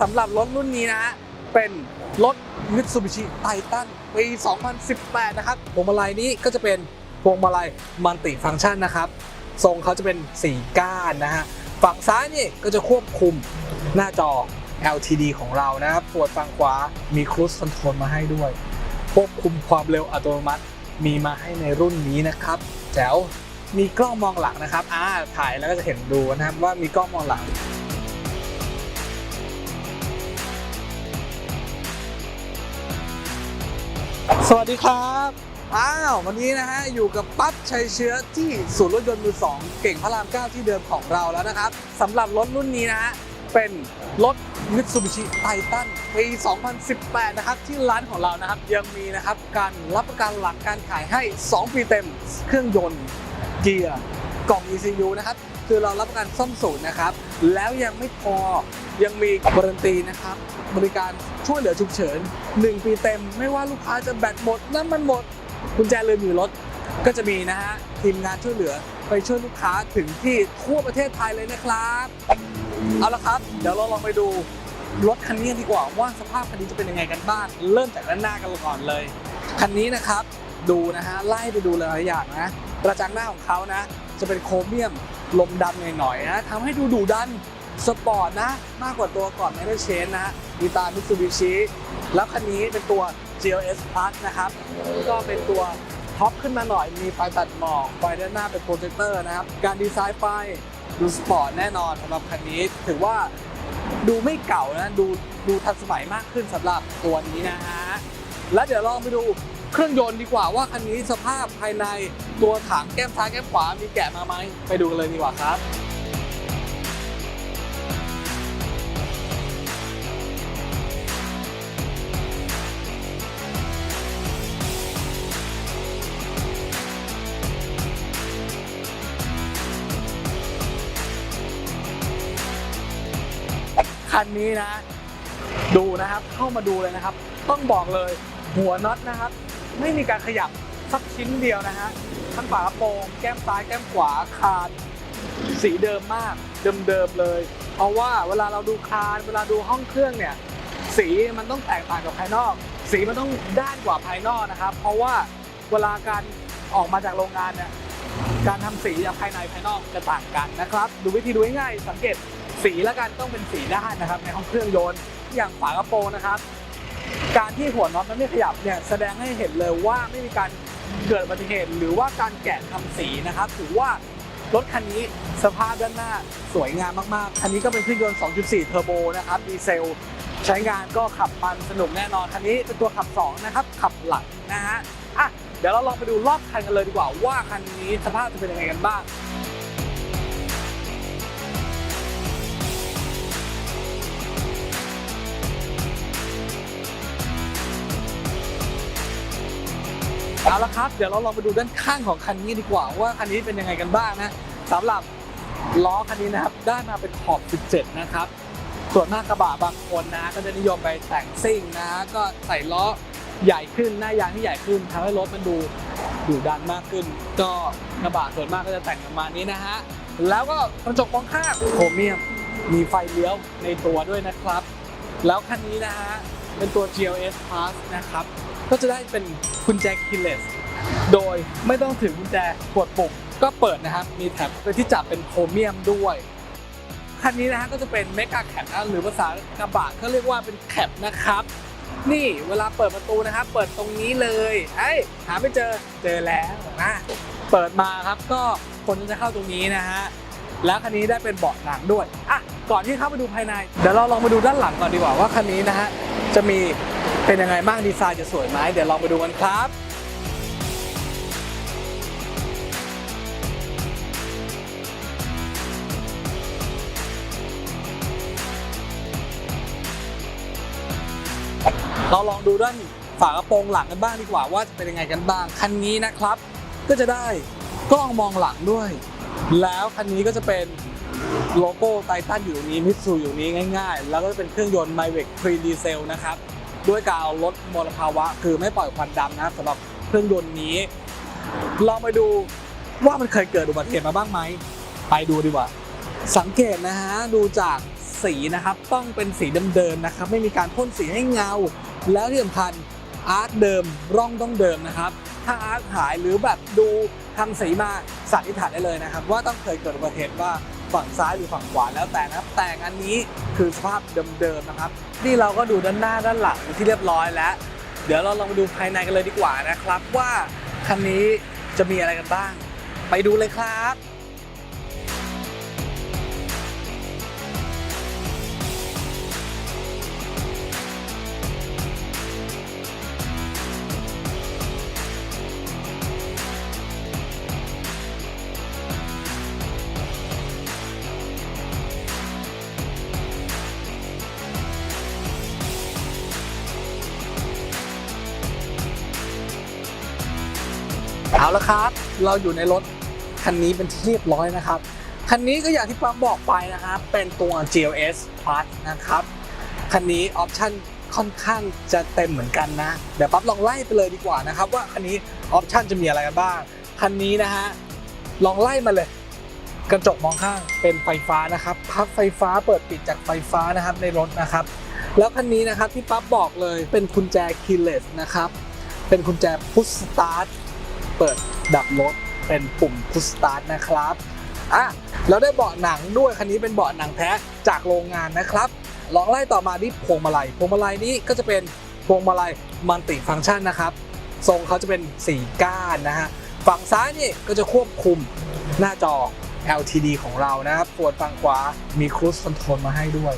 สำหรับรถรุ่นนี้นะฮะเป็นรถ Mitsubishi Titan ปี 2018 นะครับพวงมาลัยนี้ก็จะเป็นพวงมาลัยมัลติฟังก์ชันนะครับ ทรงเขาจะเป็น4ก้านนะฮะ ฝั่งซ้ายนี่ก็จะควบคุมหน้าจอ LTD ของเรานะครับ ส่วนฝั่งขวามี Cruise Control มาให้ด้วย ควบคุมความเร็วอัตโนมัติมีมาให้ในรุ่นนี้นะครับ แจ๋วมีกล้องมองหลังนะครับ อ่า ถ่ายแล้วก็จะเห็นดูนะครับว่ามีกล้องมองหลัง สวัสดีครับอ้าววันนี้นะฮะอยู่กับปั๊บชัยเชื้อที่ศูนย์รถยนต์มือสองเก่งพระราม 9 ที่เดิมของเราแล้วนะครับสำหรับรถรุ่นนี้นะฮะเป็นรถ Mitsubishi Titan ปี 2018 นะครับ ที่ร้านของเรานะครับ ยังมีนะครับการรับประกันหลังการขายให้ 2 ปีเต็ม เครื่องยนต์เกียร์กล่อง ECU นะครับ คือเรารับประกันซ่อมศูนย์นะครับ แล้วยังไม่พอ ยังมีบริตีนะครับ บริการช่วยเหลือฉุกเฉิน 1 ปีเต็ม ไม่ว่าลูกค้าจะแบตหมดน้ำมันหมดกุญแจลืมอยู่รถ ก็จะมีนะฮะ ทีมงานช่วยเหลือไปช่วยลูกค้าถึงที่ทั่วประเทศไทยเลยนะครับ เอาละครับ เดี๋ยวเราลองไปดูรถคันนี้ดีกว่าว่าสภาพคันนี้จะเป็นยังไงกันบ้างเริ่มจากด้านหน้ากันก่อนเลย คันนี้นะครับดูนะฮะไล่ไปดูหลายอย่างนะกระจังหน้าของเขานะ จะเป็นโครเมียมลมดำหน่อยๆนะทำให้ดูดุดัน สปอร์ตนะ มากกว่าตัวก่อนไม่ได้เชนนะฮะมีตามิตซูบิชิแล้วคันนี้เป็นตัว GLS Plus นะครับก็เป็นตัวท็อปขึ้นมาหน่อยมีไฟตัดหมอกไฟด้านหน้าเป็นโปรเจคเตอร์นะครับ การดีไซน์ไฟดูสปอร์ตแน่นอนสำหรับคันนี้ ถือว่าดูไม่เก่านะดูดูทันสมัยมากขึ้นสำหรับตัวนี้นะฮะแล้วเดี๋ยวลองไปดูเครื่องยนต์ดีกว่าว่าคันนี้สภาพภายในตัวถังแก้มซ้ายแก้มขวามีแกะมาไหมไปดูกันเลยดีกว่าครับ คันนี้นะ ดูนะครับเข้ามาดูเลยนะครับ ต้องบอกเลยหัวน็อตนะครับ ไม่มีการขยับสักชิ้นเดียวนะฮะทั้งฝากระโปรงแก้มซ้ายแก้มขวาคานสีเดิมมากเดิมๆเลย เพราะว่าเวลาเราดูคานเวลาดูห้องเครื่องเนี่ยสีมันต้องแตกต่างกับภายนอก สีมันต้องด้านกว่าภายนอกนะครับ เพราะว่าเวลาการออกมาจากโรงงานเนี่ยการทำสีจากภายในภายนอกจะต่างกันนะครับ ดูวิธีดูง่ายสังเกต สีล้วกันต้องเป็นสีด้านนะครับ ในห้องเครื่องยนต์อย่างฝากระโปรงนะครับ การที่หัวน็อตมันไม่ขยับเนี่ยแสดงให้เห็นเลยว่าไม่มีการเกิดอุบัติเหตุ หรือว่าการแกะทำสีนะครับถือว่ารถคันนี้สภาพด้านหน้าสวยงามมากๆ คันนี้ก็เป็นเครื่องยนต์ 2.4 เทอร์โบนะครับดีเซล ใช้งานก็ขับมันสนุกแน่นอน คันนี้เป็นตัวขับ 2 นะครับ ขับหลังนะฮะอะเดี๋ยวเราลองไปดูรอบคันกันเลยดีกว่าว่าคันนี้สภาพจะเป็นยังไงกันบ้าง เอาละครับ เดี๋ยวเราลองไปดูด้านข้างของคันนี้ดีกว่า ว่าคันนี้เป็นยังไงกันบ้างนะสำหรับล้อคันนี้นะครับได้มาเป็นขอบ 17 นะครับ ส่วนหน้ากระบะบางคนนะ ก็จะนิยมไปแต่งซิ่งนะ ก็ใส่ล้อใหญ่ขึ้นหน้ายางที่ใหญ่ขึ้นทำให้รถมันดูดุดันมากขึ้น ก็กระบะส่วนมากก็จะแต่งประมาณนี้นะฮะแล้วก็กระจกมองข้างโครเมียมมีไฟเลี้ยวในตัวด้วยนะครับ แล้วคันนี้นะฮะ เป็นตัว GLS Plus นะครับ ก็จะได้เป็นกุญแจ keyless โดยไม่ต้องถือกุญแจกดปุ่มก็เปิดนะครับ มีแถบที่จับเป็นโครเมียมด้วย คันนี้นะฮะก็จะเป็นเมกาแคปนะหรือภาษากระบะก็เรียกว่าเป็นแคปนะครับ นี่เวลาเปิดประตูนะครับ เปิดตรงนี้เลยไอ้ยหาไม่เจอเจอแล้วนะเปิดมาครับก็คนจะเข้าตรงนี้นะฮะแล้วคันนี้ได้เป็นเบาะหนังด้วยอะก่อนที่เข้าไปดูภายในเดี๋ยวเราลองไปดูด้านหลังก่อนดีกว่าว่าคันนี้นะฮะ จะมีเป็นยังไงบ้างดีไซน์จะสวยไหมเดี๋ยวลองไปดูกันครับเราลองดูด้านฝากระโปรงหลังกันบ้างดีกว่าว่าจะเป็นยังไงกันบ้างคันนี้นะครับ ก็จะได้กล้องมองหลังด้วย แล้วคันนี้ก็จะเป็น โลโก้ไททันอยู่ตรงนี้มิตซูอยู่นี้ง่ายๆ แล้วก็เป็นเครื่องยนต์ m y v e c 3ดีเซลนะครับด้วยการเอาลดมลภาวะ คือไม่ปล่อยควันดำนะครับสำหรับเครื่องยนต์นี้ ลองไปดูว่ามันเคยเกิดอุบัติเหตุมาบ้างไหม ไปดูดีกว่า สังเกตนะฮะ ดูจากสีนะครับ ต้องเป็นสีเดิมๆนะครับ ไม่มีการพ่นสีให้เงา แล้วที่สำคัญอาร์ตเดิมร่องต้องเดิมนะครับ ถ้าอาร์ตหายหรือแบบดูทำสีมาสันนิษฐานได้เลยนะครับ ว่าต้องเคยเกิดอุบัติเหตุว่า ฝั่งซ้ายหรือฝั่งขวาแล้วแต่นะครับแต่อันนี้คือสภาพเดิมๆนะครับ นี่เราก็ดูด้านหน้าด้านหลังที่เรียบร้อยแล้ว เดี๋ยวเราลองมาดูภายในกันเลยดีกว่านะครับ ว่าคันนี้จะมีอะไรกันบ้าง ไปดูเลยครับ เอาละครับ เราอยู่ในรถคันนี้เป็นที่เรียบร้อยนะครับ คันนี้ก็อย่างที่ปั๊มบอกไปนะครับ เป็นตัว GLS Plus นะครับ คันนี้ออปชั่นค่อนข้างจะเต็มเหมือนกันนะ เดี๋ยวปั๊บลองไล่ไปเลยดีกว่านะครับ ว่าคันนี้ออปชั่นจะมีอะไรกันบ้าง คันนี้นะฮะ ลองไล่มาเลย กระจกมองข้างเป็นไฟฟ้านะครับ พับไฟฟ้าเปิดปิดจากไฟฟ้านะครับในรถนะครับ แล้วคันนี้นะครับที่ปั๊บบอกเลยเป็นกุญแจคีย์เลสนะครับ เป็นกุญแจพุชสตาร์ท เปิดดับรถเป็นปุ่มพุชสตาร์ทนะครับอะแล้วได้เบาะหนังด้วยคันนี้เป็นเบาะหนังแท้จากโรงงานนะครับลองไล่ต่อมาที่พวงมาลัยพวงมาลัยนี้ก็จะเป็นพวงมาลัยมัลติฟังก์ชันนะครับ ทรงเขาจะเป็น 4 ก้านนะฮะฝั่งซ้ายนี่ก็จะควบคุมหน้าจอ LTD ของเรานะครับส่วนฝั่งขวามีครู e คอนโทรลมาให้ด้วย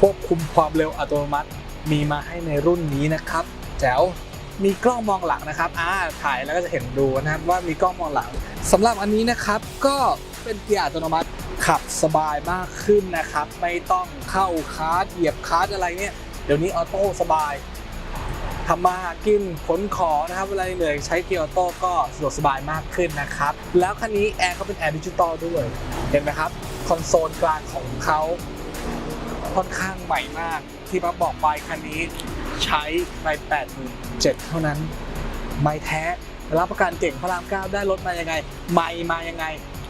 ควบคุมความเร็วอัตโนมัติมีมาให้ในรุ่นนี้นะครับ แจ๋ว มีกล้องมองหลังนะครับอ่าถ่ายแล้วก็จะเห็นดูนะครับว่ามีกล้องมองหลังสำหรับอันนี้นะครับก็เป็นเกียร์อัตโนมัติขับสบายมากขึ้นนะครับ ไม่ต้องเข้าคาร์ดเหยียบคาร์ดอะไรเนี่ยเดี๋ยวนี้ออโต้สบายทำมาหากินขนของนะครับเวลาเหนื่อยใช้เกียร์ออโต้ก็สะดวกสบายมากขึ้นนะครับ แล้วคันนี้แอร์เขาเป็นแอร์ดิจิตอลด้วย เห็นไหมครับ คอนโซลกลางของเขาค่อนข้างใหม่มาก ที่ปั๊บบอกไปคันนี้ ใช้ไป8 7 0 0เท่านั้น ไม่แท้ รับประกันเก่งพระรามเก้าได้รถมายังไง ไม่มายังไง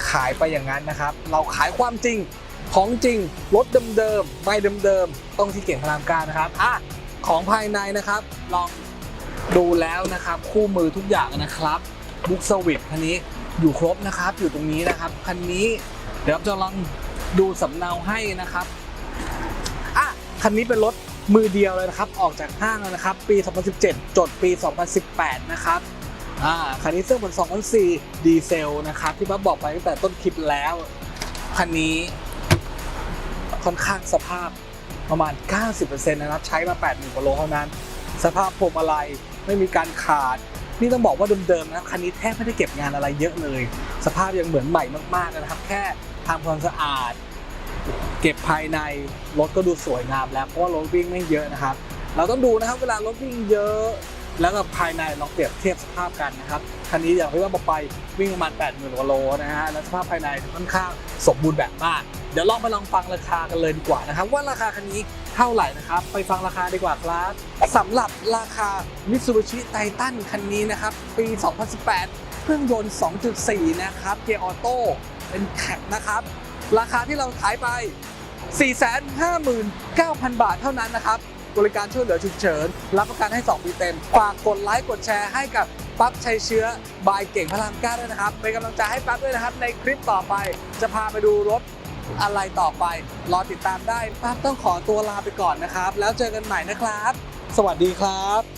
ขายไปอย่างนั้นนะครับ เราขายความจริงของจริง รถเดิมๆไม่เดิมๆต้องที่เก่งพระรามเก้านะครับอะของภายในนะครับ ลองดูแล้วนะครับ คู่มือทุกอย่างนะครับบุ๊กสวิตคันนี้อยู่ครบนะครับ อยู่ตรงนี้นะครับคันนี้เดี๋ยวจะลองดูสำเนาให้นะครับอะคันนี้เป็นรถ มือเดียวเลยนะครับ ออกจากห้างแล้วนะครับ ปี 2017 จดปี 2018 นะครับอ่าคันนี้เครื่องเป็น2004 ดีเซลนะครับ ที่ป้าบอกไปตั้งแต่ต้นคลิปแล้ว คันนี้ค่อนข้างสภาพประมาณ 90%นะครับ ใช้มา 80,000กว่าโลเท่านั้น สภาพพวงมาลัยไม่มีการขาด นี่ต้องบอกว่าเดิมๆนะคันนี้แทบไม่ได้เก็บงานอะไรเยอะเลย สภาพยังเหมือนใหม่มากๆนะครับ แค่ทำความสะอาด เก็บภายในรถก็ดูสวยงามแล้วเพราะว่ารถวิ่งไม่เยอะนะครับ เราต้องดูนะครับเวลารถวิ่งเยอะแล้วก็ภายในลองเปรียบเทียบสภาพกันนะครับคันนี้อย่างที่ว่าบอกไปวิ่งประมาณ 80,000กว่าโลนะฮะแล้วสภาพภายในค่อนข้างสมบูรณ์แบบมาก เดี๋ยวลองไปลองฟังราคากันเลยดีกว่านะครับ ว่าราคาคันนี้เท่าไหร่นะครับ ไปฟังราคาดีกว่าครับสำหรับราคา Mitsubishi Titan คันนี้นะครับ ปี 2018 เครื่องยนต์ 2.4 นะครับ เกียร์ออโต้เป็นแคปนะครับ ราคาที่เราขายไป 459,000 บาทเท่านั้นนะครับ บริการช่วยเหลือฉุกเฉิน รับประกันให้ 2 ปีเต็ม ฝากกดไลค์กดแชร์ให้กับปั๊บชัยเชื้อบายเก่งพระรามเก้าด้วยนะครับ เป็นกำลังใจให้ปั๊บด้วยนะครับ ในคลิปต่อไปจะพาไปดูรถอะไรต่อไป รอติดตามได้ปั๊บต้องขอตัวลาไปก่อนนะครับ แล้วเจอกันใหม่นะครับ สวัสดีครับ